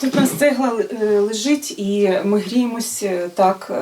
Тут у нас цегла е, лежить, і ми гріємось е, так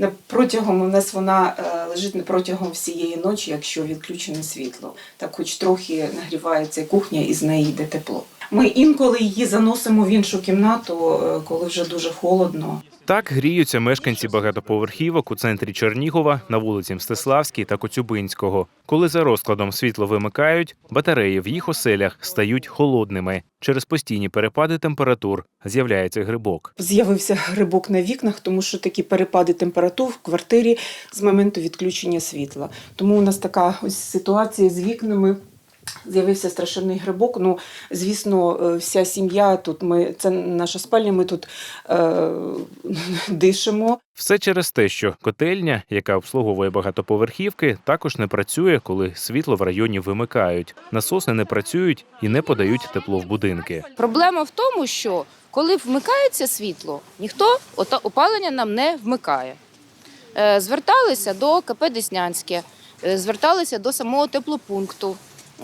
е, протягом. У нас вона лежить протягом всієї ночі, якщо відключене світло. Так, хоч трохи нагрівається кухня, і з неї йде тепло. Ми інколи її заносимо в іншу кімнату, е, коли вже дуже холодно. Так гріються мешканці багатоповерхівок у центрі Чернігова на вулиці Мстиславській та Коцюбинського. Коли за розкладом світло вимикають, батареї в їх оселях стають холодними. Через постійні перепади температур з'являється грибок. З'явився грибок на вікнах, тому що такі перепади температур в квартирі з моменту відключення світла. Тому у нас така ось ситуація з вікнами. З'явився страшенний грибок. Ну, звісно, е, вся сім'я тут. Ми це наша спальня. Ми тут е, дишимо. Все через те, що котельня, яка обслуговує багатоповерхівки, також не працює, коли світло в районі вимикають. Насоси не працюють і не подають тепло в будинки. Проблема в тому, що коли вмикається світло, ніхто ота- опалення нам не вмикає. Е, Зверталися до КП Деснянське, е, зверталися до самого теплопункту.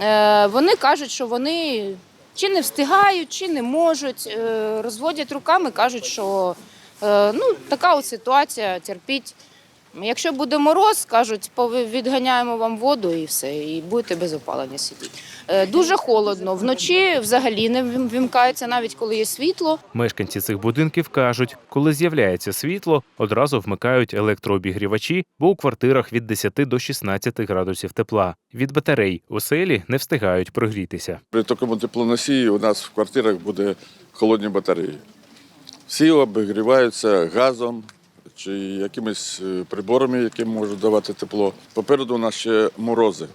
Е, Вони кажуть, що вони чи не встигають, чи не можуть, е, розводять руками, кажуть, що е, ну, така от ситуація, терпіть. Якщо буде мороз, кажуть, «Пові- відганяємо вам воду і все, і будете без опалення сидіти. Е, Дуже холодно. Вночі взагалі не вим- вимкається, навіть коли є світло. Мешканці цих будинків кажуть, коли з'являється світло, одразу вмикають електрообігрівачі, бо у квартирах від 10 до 16 градусів тепла. Від батарей оселі не встигають прогрітися. При такому теплоносії у нас в квартирах буде холодні батареї. Всі обігріваються газом чи якимись е, приборами, які можуть давати тепло. Попереду у нас ще морози.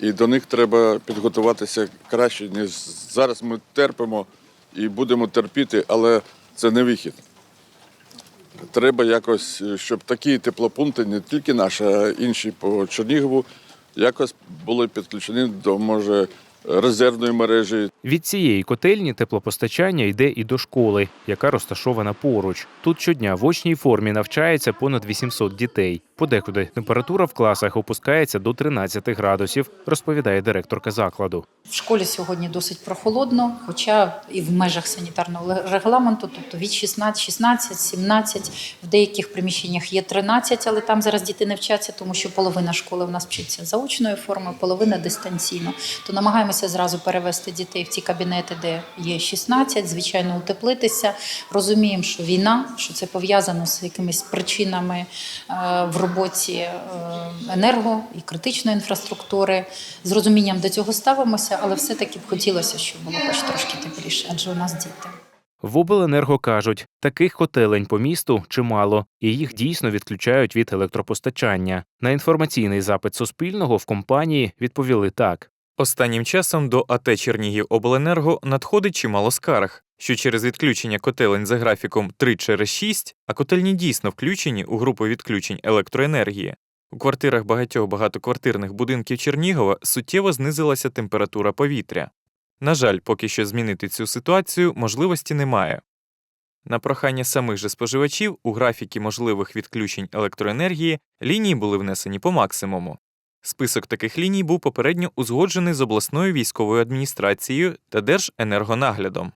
І до них треба підготуватися краще, ніж зараз ми терпимо і будемо терпіти, але це не вихід. Треба якось, е, щоб такі теплопункти, не тільки наші, а інші по Чернігову, якось були підключені до, може, резервної мережі, Від цієї котельні теплопостачання йде і до школи, яка розташована поруч. Тут щодня в очній формі навчається понад 800 дітей. Подекуди температура в класах опускається до 13 градусів, розповідає директорка закладу. В школі сьогодні досить прохолодно, хоча і в межах санітарного регламенту, тобто від 16, 16, 17, в деяких приміщеннях є 13, але там зараз діти не вчаться, тому що половина школи в нас вчиться заочною формою, половина дистанційно. То намагаємося зразу перевести дітей в ті кабінети, де є 16, звичайно, утеплитися. Розуміємо, що війна, що це пов'язано з якимись причинами е, в роботі е, енерго і критичної інфраструктури. З розумінням до цього ставимося, але все-таки б хотілося, щоб було хоч трошки тепліше, адже у нас діти. В обленерго кажуть, таких котелень по місту чимало, і їх дійсно відключають від електропостачання. На інформаційний запит Суспільного в компанії відповіли так. Останнім часом до АТ Чернігівобленерго надходить чимало скарг, що через відключення котелень за графіком 3 через 6, а котельні дійсно включені у групу відключень електроенергії. У квартирах багатьох багатоквартирних будинків Чернігова суттєво знизилася температура повітря. На жаль, поки що змінити цю ситуацію можливості немає. На прохання самих же споживачів у графіки можливих відключень електроенергії лінії були внесені по максимуму. Список таких ліній був попередньо узгоджений з обласною військовою адміністрацією та Держенергонаглядом.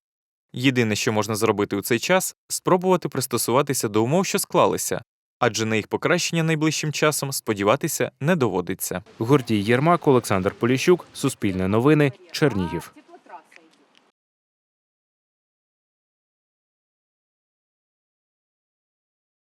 Єдине, що можна зробити у цей час, спробувати пристосуватися до умов, що склалися, адже на їх покращення найближчим часом сподіватися не доводиться. Гордій Єрмак, Олександр Поліщук, Суспільне новини, Чернігів.